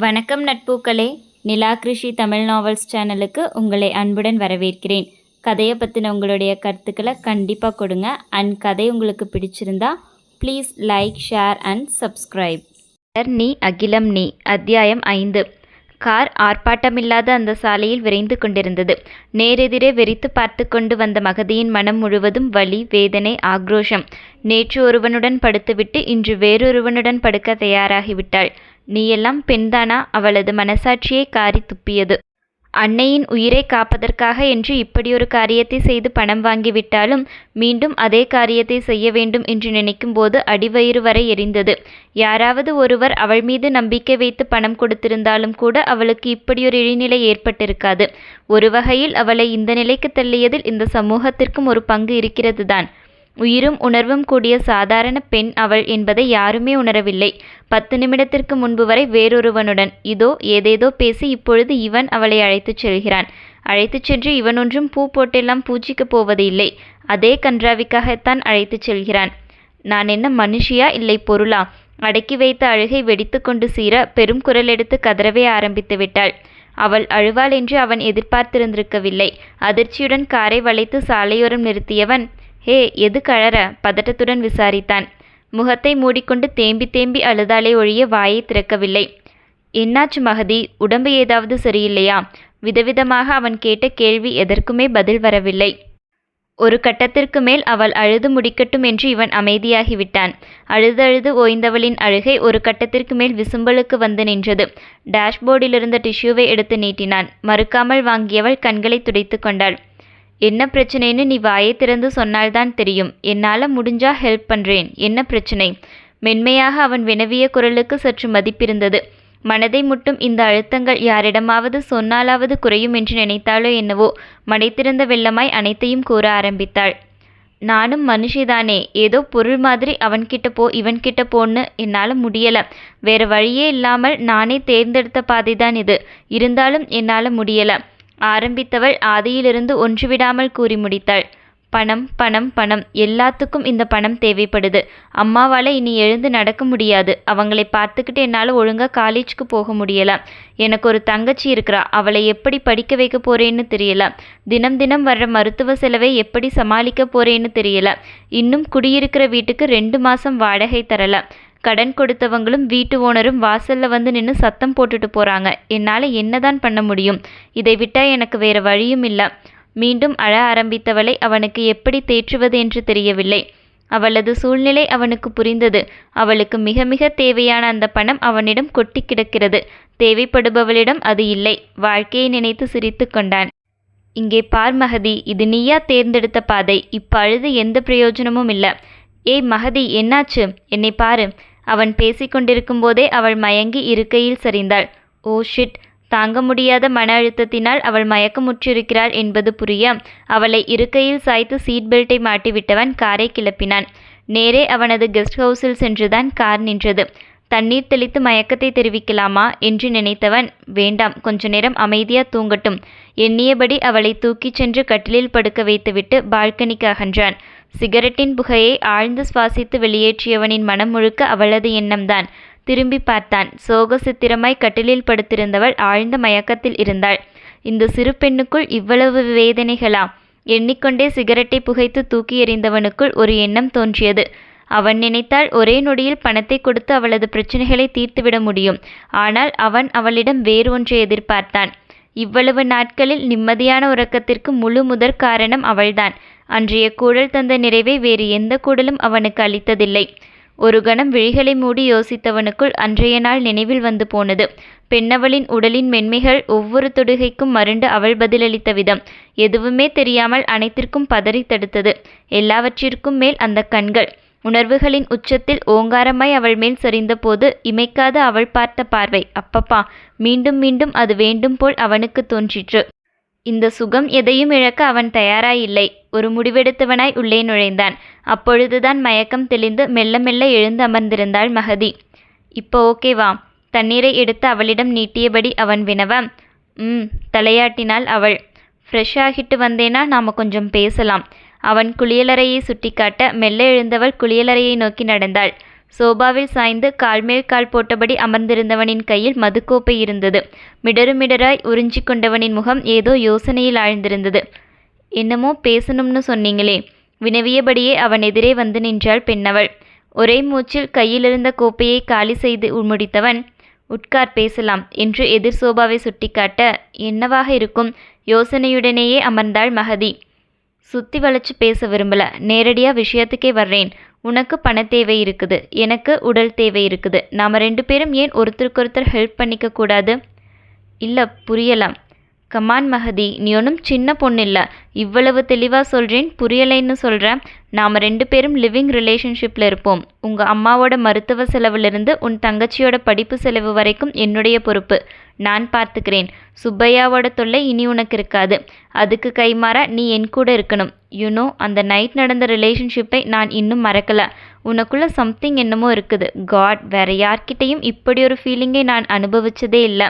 வணக்கம் நட்பூக்களே. நிலா கிருஷி தமிழ் நாவல்ஸ் சேனலுக்கு உங்களை அன்புடன் வரவேற்கிறேன். கதையை பற்றின உங்களுடைய கருத்துக்களை கண்டிப்பாக கொடுங்க. அண்ட் கதை உங்களுக்கு பிடிச்சிருந்தா please like share and subscribe நீ அகிலம் நீ. அத்தியாயம் ஐந்து. கார் ஆர்ப்பாட்டமில்லாத அந்த சாலையில் விரைந்து கொண்டிருந்தது. நேரெதிரே வெறித்து பார்த்து கொண்டு வந்த மகதியின் மனம் முழுவதும் வலி வேதனை ஆக்ரோஷம். நேற்று ஒருவனுடன் படுத்துவிட்டு இன்று வேறொருவனுடன் படுக்க தயாராகிவிட்டாள். நீயெல்லாம் பெண்தானா? அவளது மனசாட்சியை காரி துப்பியது. அன்னையின் உயிரை காப்பதற்காக என்று இப்படியொரு காரியத்தை செய்து பணம் வாங்கிவிட்டாலும் மீண்டும் அதே காரியத்தை செய்ய வேண்டும் என்று நினைக்கும்போது அடிவயிறு வரை எரிந்தது. யாராவது ஒருவர் அவள் மீது நம்பிக்கை வைத்து பணம் கொடுத்திருந்தாலும் கூட அவளுக்கு இப்படியொரு இழிநிலை ஏற்பட்டிருக்காது. ஒரு வகையில் அவளை இந்த நிலைக்கு தள்ளியதில் இந்த சமூகத்திற்கும் ஒரு பங்கு இருக்கிறது தான் உயிரும் உணர்வும் கூடிய சாதாரண பெண் அவள் என்பதை யாருமே உணரவில்லை. பத்து நிமிடத்திற்கு முன்பு வரை வேறொருவனுடன். இதோ ஏதேதோ பேசி இப்பொழுது இவன் அவளை அழைத்துச் செல்கிறான். அழைத்துச் சென்று இவன் ஒன்றும் பூ போட்டெல்லாம் பூச்சிக்கப் போவது இல்லை. அதே கன்றாவிக்காகத்தான் அழைத்துச் செல்கிறான். நான் என்ன மனுஷியா இல்லை பொருளா? அடக்கி வைத்த அழுகை வெடித்து கொண்டு சீர பெரும் குரல் எடுத்து கதறவே ஆரம்பித்து விட்டாள். அவள் அழுவாள் என்று அவன் எதிர்பார்த்திருந்திருக்கவில்லை. அதிர்ச்சியுடன் காரை வளைத்து சாலையோரம் நிறுத்தியவன் ஹே எது கழற? பதட்டத்துடன் விசாரித்தான். முகத்தை மூடிக்கொண்டு தேம்பி தேம்பி அழுதாலே ஒழிய வாயை திறக்கவில்லை. என்னாச்சு மகதி? உடம்பு ஏதாவது சரியில்லையா? விதவிதமாக அவன் கேட்ட கேள்வி எதற்குமே பதில் வரவில்லை. ஒரு கட்டத்திற்கு மேல் அவள் அழுது முடிக்கட்டும் என்று இவன் அமைதியாகிவிட்டான். அழுதழுது ஓய்ந்தவளின் அழுகை ஒரு கட்டத்திற்கு மேல் விசும்பலுக்கு வந்து நின்றது. டேஷ்போர்டிலிருந்த டிஷ்யூவை எடுத்து நீட்டினான். மறுக்காமல் வாங்கியவள் கண்களை துடைத்து கொண்டாள். என்ன பிரச்சனைன்னு நீ வாயை திறந்து சொன்னால்தான் தெரியும். என்னால் முடிஞ்சா ஹெல்ப் பண்ணுறேன் என்ன பிரச்சனை? மென்மையாக அவன் வினவிய குரலுக்கு சற்று மதிப்பிருந்தது. மனதை முட்டும் இந்த அழுத்தங்கள் யாரிடமாவது சொன்னாலாவது குறையும் என்று நினைத்தாளோ என்னவோ மடைத்திருந்த வெள்ளமாய் அனைத்தையும் கூற ஆரம்பித்தாள். நானும் மனுஷிதானே. ஏதோ பொருள் மாதிரி அவன்கிட்ட போ இவன்கிட்ட போன்னு என்னால் முடியலை. வேறு வழியே இல்லாமல் நானே தேர்ந்தெடுத்த பாதைதான் இது. இருந்தாலும் என்னால் முடியலை. ஆரம்பித்தவள் ஆதியிலிருந்து ஒன்றுவிடாமல் கூறி முடித்தாள். பணம் பணம் பணம். எல்லாத்துக்கும் இந்த பணம் தேவைப்படுது. அம்மாவால் இனி எழுந்து நடக்க முடியாது. அவங்களை பார்த்துக்கிட்டு என்னால் ஒழுங்காக காலேஜ்க்கு போக முடியல. எனக்கு ஒரு தங்கச்சி இருக்கிறா. அவளை எப்படி படிக்க வைக்க போறேன்னு தெரியல. தினம் தினம் வர்ற மருத்துவ செலவை எப்படி சமாளிக்க போறேன்னு தெரியல. இன்னும் குடியிருக்கிற வீட்டுக்கு ரெண்டு மாதம் வாடகை தரலை. கடன் கொடுத்தவங்களும் வீட்டு ஓனரும் வாசல்ல வந்து நின்று சத்தம் போட்டுட்டு போறாங்க. என்னால் என்னதான் பண்ண முடியும்? இதை விட்டா எனக்கு வேற வழியும் இல்லை. மீண்டும் அழ ஆரம்பித்தவளை அவனுக்கு எப்படி தேற்றுவது என்று தெரியவில்லை. அவளது சூழ்நிலை அவனுக்கு புரிந்தது. அவளுக்கு மிக மிக தேவையான அந்த பணம் அவனிடம் கொட்டி கிடக்கிறது. தேவைப்படுபவளிடம் அது இல்லை. வாழ்க்கையை நினைத்து சிரித்து கொண்டான். இங்கே பார் மகதி இது நீயா தேர்ந்தெடுத்த பாதை. இப்ப அழுது எந்த பிரயோஜனமும் இல்லை. ஏய் மகதி என்னாச்சு? என்னை பாரு. அவன் பேசிக்கொண்டிருக்கும் போதே அவள் மயங்கி இருக்கையில் சரிந்தாள். Oh shit. தாங்க முடியாத மன அழுத்தத்தினால் அவள் மயக்கமுற்றிருக்கிறாள் என்பது புரிய. அவளை இருக்கையில் சாய்த்து சீட் பெல்ட்டை மாட்டிவிட்டவன் காரை கிளப்பினான். நேரே அவனது கெஸ்ட் ஹவுஸில் சென்றுதான் கார் நின்றது. தண்ணீர் தெளித்து மயக்கத்தை தெரிவிக்கலாமா என்று நினைத்தவன் வேண்டாம் கொஞ்ச நேரம் அமைதியா தூங்கட்டும். எண்ணியபடி அவளை தூக்கிச் சென்று கட்டிலில் படுக்க வைத்துவிட்டு பால்கனிக்கு அகன்றான். சிகரெட்டின் புகையை ஆழ்ந்து சுவாசித்து வெளியேற்றியவனின் மனம் முழுக்க அவளது எண்ணம்தான். திரும்பி பார்த்தான். சோக சித்திரமாய் கட்டிலில் படுத்திருந்தவள் ஆழ்ந்த மயக்கத்தில் இருந்தாள். இந்த சிறு பெண்ணுக்குள் இவ்வளவு வேதனைகளா எண்ணிக்கொண்டே சிகரெட்டை புகைத்து தூக்கி எறிந்தவனுக்குள் ஒரு எண்ணம் தோன்றியது. அவன் நினைத்தால் ஒரே நொடியில் பணத்தை கொடுத்து அவளது பிரச்சனைகளை தீர்த்துவிட முடியும். ஆனால் அவன் அவளிடம் வேறு ஒன்றை எதிர்பார்த்தான். இவ்வளவு நாட்களில் நிம்மதியான உறக்கத்திற்கு முழு முதற் காரணம் அவள்தான். அன்றைய கூடல் தந்த நிறைவை வேறு எந்த கூடலும் அவனுக்கு அளித்ததில்லை. ஒரு கணம் விழிகளை மூடி யோசித்தவனுக்குள் அன்றைய நாள் நினைவில் வந்து போனது. பெண்ணவளின் உடலின் மென்மைகள் ஒவ்வொரு தொடுகைக்கும் மருண்டு அவள் பதிலளித்த விதம். எதுவுமே தெரியாமல் அனைத்திற்கும் பதறி தடுத்தது. எல்லாவற்றிற்கும் மேல் அந்த கண்கள். உணர்வுகளின் உச்சத்தில் ஓங்காரமாய் அவள் மேல் சரிந்தபோது இமைக்காத அவள் பார்த்த பார்வை. அப்பப்பா மீண்டும் மீண்டும் அது வேண்டும் போல் அவனுக்கு தோன்றிற்று. இந்த சுகம் எதையும் இழக்க அவன் தயாராயில்லை. ஒரு முடிவெடுத்தவனாய் உள்ளே நுழைந்தான். அப்பொழுதுதான் மயக்கம் தெளிந்து மெல்ல மெல்ல எழுந்து அமர்ந்திருந்தாள் மகதி. இப்போ ஓகேவா தண்ணீரை எடுத்து அவளிடம் நீட்டியபடி அவன் வினவ? ம் தலையாட்டினாள் அவள். ஃப்ரெஷ் ஆகிட்டு வந்தேனா நாம கொஞ்சம் பேசலாம். அவன் குளியலறையை சுட்டிக்காட்ட மெல்ல எழுந்தவள் குளியலறையை நோக்கி நடந்தாள். சோபாவில் சாய்ந்து கால்மேல் கால் போட்டபடி அமர்ந்திருந்தவனின் கையில் மதுக்கோப்பை இருந்தது. மிடருமிடராய் உறிஞ்சிக் கொண்டவனின் முகம் ஏதோ யோசனையில் ஆழ்ந்திருந்தது. என்னமோ பேசணும்னு சொன்னீங்களே. வினவியபடியே அவன் எதிரே வந்து நின்றாள் பெண்ணவள். ஒரே மூச்சில் கையிலிருந்த கோப்பையை காலி செய்து முடித்தவன் உட்கார் பேசலாம் என்று எதிர் சோபாவை சுட்டிக்காட்ட என்னவாக இருக்கும்? யோசனையுடனேயே அமர்ந்தாள் மகதி. சுத்தி வளைச்சு பேச விரும்பல. நேரடியாக விஷயத்துக்கே வர்றேன். உனக்கு பண தேவை இருக்குது. எனக்கு உடல் தேவை இருக்குது. நாம ரெண்டு பேரும் ஏன் ஒருத்தருக்கொருத்தர் ஹெல்ப் பண்ணிக்க கூடாது? இல்லை புரியலாம். கமான் மகதி நீ ஒன்றும் சின்ன பொண்ணு இல்லை இவ்வளவு தெளிவாக சொல்கிறேன் புரியலைன்னு சொல்கிறேன் நாம் ரெண்டு பேரும் லிவிங் ரிலேஷன்ஷிப்பில் இருப்போம். உங்கள் அம்மாவோட மருத்துவ செலவுலேருந்து உன் தங்கச்சியோட படிப்பு செலவு வரைக்கும் என்னுடைய பொறுப்பு. நான் பார்த்துக்கிறேன். சுப்பையாவோட தொல்லை இனி உனக்கு இருக்காது. அதுக்கு கைமாற நீ என் கூட இருக்கணும். யூனோ அந்த நைட் நடந்த ரிலேஷன்ஷிப்பை நான் இன்னும் மறக்கல. உனக்குள்ள சம்திங் என்னமோ இருக்குது. காட் வேற யார்கிட்டையும் இப்படி ஒரு ஃபீலிங்கை நான் அனுபவிச்சதே இல்லை.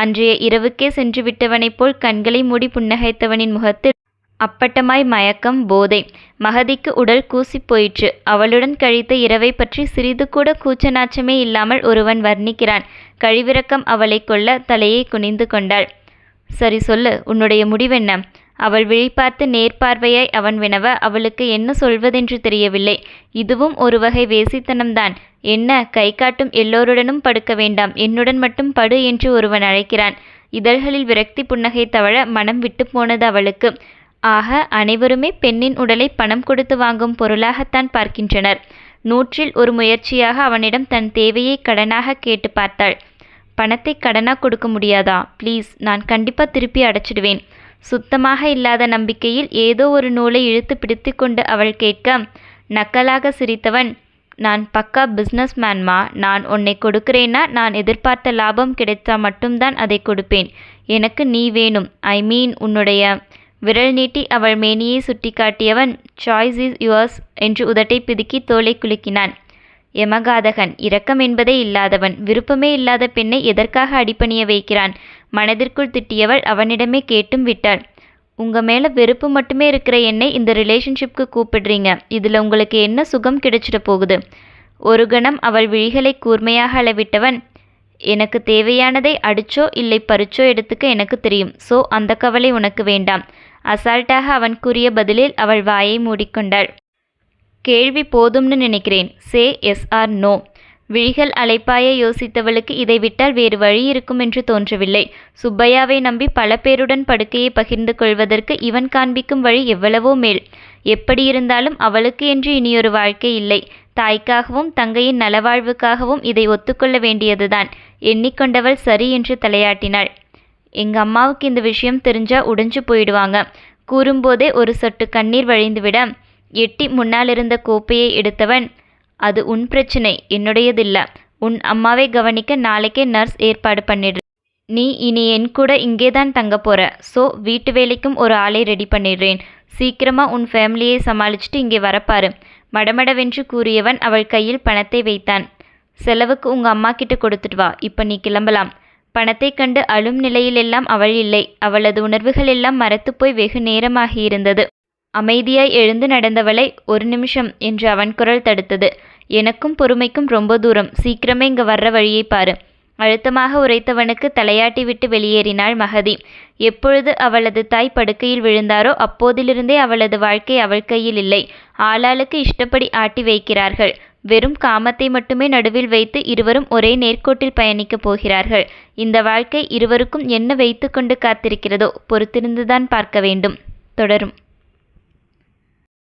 அன்றைய இரவுக்கே சென்று விட்டவனைப் போல் கண்களை மூடி புன்னகைத்தவனின் முகத்தில் அப்பட்டமாய் மயக்கம் போதை. மகதிக்கு உடல் கூசிப் போயிற்று. அவளுடன் கழித்த இரவை பற்றி சிறிது கூட கூச்ச நாச்சமே இல்லாமல் ஒருவன் வர்ணிக்கிறான். கழிவிறக்கம் அவளை கொள்ள தலையை குனிந்து கொண்டாள். சரி சொல்லு உன்னுடைய முடிவென்ன? அவள் விழிபார்த்து நேர்பார்வையாய் அவன் வினவ அவளுக்கு என்ன சொல்வதென்று தெரியவில்லை. இதுவும் ஒரு வகை வேசித்தனம்தான். என்ன கை காட்டும் எல்லோருடனும் படுக்க வேண்டாம். என்னுடன் மட்டும் படு என்று ஒருவன் அழைக்கிறான். இதழ்களில் விரக்தி புன்னகை தவழ மனம் விட்டு போனது அவளுக்கு. ஆக அனைவருமே பெண்ணின் உடலை பணம் கொடுத்து வாங்கும் பொருளாகத்தான் பார்க்கின்றனர். நூற்றில் ஒரு முயற்சியாக அவனிடம் தன் தேவையை கடனாக கேட்டு பார்த்தாள். பணத்தை கடனாக கொடுக்க முடியாதா? ப்ளீஸ் நான் கண்டிப்பாக திருப்பி அடைச்சிடுவேன். சுத்தமாக இல்லாத நம்பிக்கையில் ஏதோ ஒரு நூலை இழுத்து பிடித்து கொண்டு அவள் கேட்க நக்கலாக சிரித்தவன். நான் பக்கா பிஸ்னஸ் மேன்மா நான் உன்னை கொடுக்கிறேன்னா நான் எதிர்பார்த்த லாபம் கிடைத்தா மட்டும்தான் அதை கொடுப்பேன். எனக்கு நீ வேணும். ஐ மீன் உன்னுடைய விரல் நீட்டி அவள் மேனியை சுட்டிக்காட்டியவன். சாய்ஸ் இஸ் யுவர்ஸ் என்று உதட்டை பிதுக்கி தோலை குலுக்கினான். யமகாதகன் இரக்கம் என்பதே இல்லாதவன். விருப்பமே இல்லாத பெண்ணை எதற்காக அடிப்பணிய வைக்கிறான்? மனதிற்குள் திட்டியவள் அவனிடமே கேட்டும் விட்டாள். உங்க மேல வெறுப்பு மட்டுமே இருக்கிற என்னை இந்த ரிலேஷன்ஷிப்க்கு கூப்பிடுறீங்க. இதுல உங்களுக்கு என்ன சுகம் கிடைச்சிட போகுது? ஒரு கணம் அவள் விழிகளை கூர்மையாக அளவிட்டவன். எனக்கு தேவையானதை அடிச்சோ இல்லை பறிச்சோ எடுத்துக்க எனக்கு தெரியும். சோ அந்த கவலை உனக்கு வேண்டாம். அசால்ட்டாக அவன் கூறிய பதிலில் அவள் வாயை மூடிக்கொண்டாள். கேள்வி போதும்னு நினைக்கிறேன். Say yes or no. விழிகள் அலைப்பாய யோசித்தவளுக்கு இதை விட்டால் வேறு வழி இருக்கும் என்று தோன்றவில்லை. சுப்பையாவை நம்பி பல பேருடன் படுக்கையை பகிர்ந்து கொள்வதற்கு இவன் காண்பிக்கும் வழி எவ்வளவோ மேல். எப்படி இருந்தாலும் அவளுக்கு என்று இனியொரு வாழ்க்கை இல்லை. தாய்க்காகவும் தங்கையின் நலவாழ்வுக்காகவும் இதை ஒத்துக்கொள்ள வேண்டியதுதான். எண்ணிக்கொண்டவள் சரி என்று தலையாட்டினாள். எங்க அம்மாவுக்கு இந்த விஷயம் தெரிஞ்சா உடைஞ்சு போயிடுவாங்க. கூறும்போதே ஒரு சொட்டு கண்ணீர் வழிந்துவிட எட்டி முன்னால் இருந்த கோப்பையை எடுத்தவன் அது உன் பிரச்சனை என்னுடையதில்ல. உன் அம்மாவை கவனிக்க நாளைக்கே நர்ஸ் ஏற்பாடு பண்ணிடு. நீ இனி என் கூட இங்கே தான் தங்க போகிற ஸோ வீட்டு வேலைக்கும் ஒரு ஆளை ரெடி பண்ணிடுறேன். சீக்கிரமாக உன் ஃபேமிலியை சமாளிச்சுட்டு இங்கே வரப்பாரு. மடமடவென்று கூறியவன் அவள் கையில் பணத்தை வைத்தான். செலவுக்கு உங்கள் அம்மா கிட்ட கொடுத்துட்டு வா. இப்போ நீ கிளம்பலாம். பணத்தை கண்டு அழும் நிலையிலெல்லாம் அவள் இல்லை. அவளது உணர்வுகள் எல்லாம் மரத்துப்போய் வெகு நேரமாகியிருந்தது அமைதியாய் எழுந்து நடந்தவளை ஒரு நிமிஷம் என்று அவன் குரல் தடுத்தது. எனக்கும் பொறுமைக்கும் ரொம்ப தூரம். சீக்கிரமே இங்கு வர்ற வழியை பாரு. அழுத்தமாக உரைத்தவனுக்கு தலையாட்டி விட்டு வெளியேறினாள் மகதி. எப்பொழுது அவளது தாய் படுக்கையில் விழுந்தாரோ அப்போதிலிருந்தே அவளது வாழ்க்கை அவள் கையில் இல்லை. ஆளாளுக்கு இஷ்டப்படி ஆட்டி வைக்கிறார்கள். வெறும் காமத்தை மட்டுமே நடுவில் வைத்து இருவரும் ஒரே நேர்கோட்டில் பயணிக்கப் போகிறார்கள். இந்த வாழ்க்கை இருவருக்கும் என்ன வைத்து கொண்டு காத்திருக்கிறதோ பொறுத்திருந்துதான் பார்க்க வேண்டும். தொடரும்.